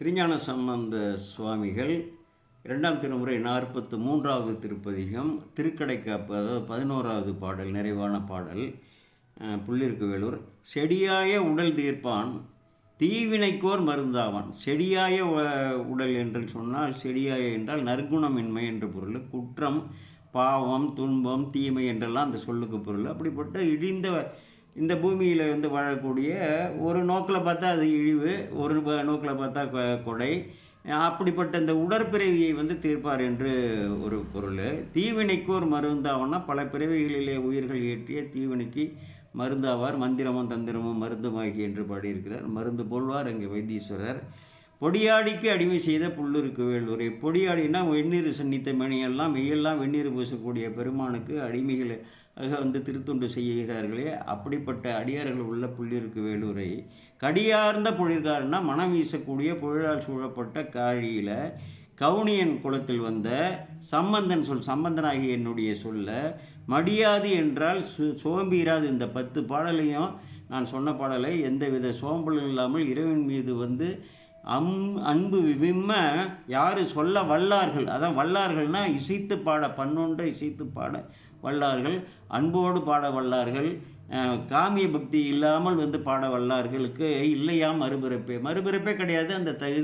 திருஞான சம்பந்த சுவாமிகள் இரண்டாம் திருமுறை நாற்பத்து மூன்றாவது திருப்பதிகம் திருக்கடைக்காப்பு அதாவது பதினோராவது பாடல் நிறைவான பாடல் புள்ளிருக்கு வேலூர் செடியாய உடல் தீர்ப்பான் தீவினைக்கோர் மருந்தாவான். செடியாய உடல் என்று சொன்னால் செடியாய என்றால் நற்குணமின்மை என்று பொருள். குற்றம் பாவம் துன்பம் தீமை என்றெல்லாம் அந்த சொல்லுக்கு பொருள். அப்படிப்பட்ட இழிந்த இந்த பூமியில் வந்து வாழக்கூடிய ஒரு நோக்கில் பார்த்தா அது இழிவு ஒரு நோக்கில் பார்த்தா கொ- கொடை. அப்படிப்பட்ட இந்த உடற்பிறவியை வந்து தீர்ப்பார் என்று ஒரு பொருள். தீவினைக்கு ஒரு மருந்தாவன்னா பல பிறவிகளிலே உயிர்கள் ஏற்றிய தீவினைக்கு மருந்தாவார் மந்திரமும் தந்திரமும் மருந்துமாகி என்று பாடியிருக்கிறார். மருந்து போல்வார். அங்கே வைத்தீஸ்வரர். பொடியாடிக்கு அடிமை செய்த புல்லுருக்கு வேலூரை பொடியாடினா வெந்நீர் சன்னித்த மணியெல்லாம் மெய்யெல்லாம் வெந்நீர் பூசக்கூடிய பெருமானுக்கு அடிமைகளாக வந்து திருத்தொண்டு செய்கிறார்களே. அப்படிப்பட்ட அடியார்கள் உள்ள புள்ளிருக்கு வேலூரை கடியார்ந்த பொழிற்காரன்னா மனம் வீசக்கூடிய புழலால் சூழப்பட்ட காழியில் கவுனியன் குளத்தில் வந்த சம்பந்தன் சொல் சம்பந்தனாகிய என்னுடைய சொல்ல மடியாது என்றால் சு சோம்பீராது இந்த பத்து பாடலையும் நான் சொன்ன பாடலை எந்தவித சோம்பலும் இல்லாமல் இறைவன் மீது வந்து அம் அன்பு விம்ம யார் சொல்ல வல்லார்கள்? அதான் வல்லார்கள்னால் இசைத்து பாட பன்னொன்றை இசைத்து பாட வல்லார்கள் அன்போடு பாட வல்லார்கள் காமிய பக்தி இல்லாமல் வந்து பாட வல்லார்களுக்கு இல்லையா மறுபிறப்பே? மறுபிறப்பே கிடையாது அந்த தகுதி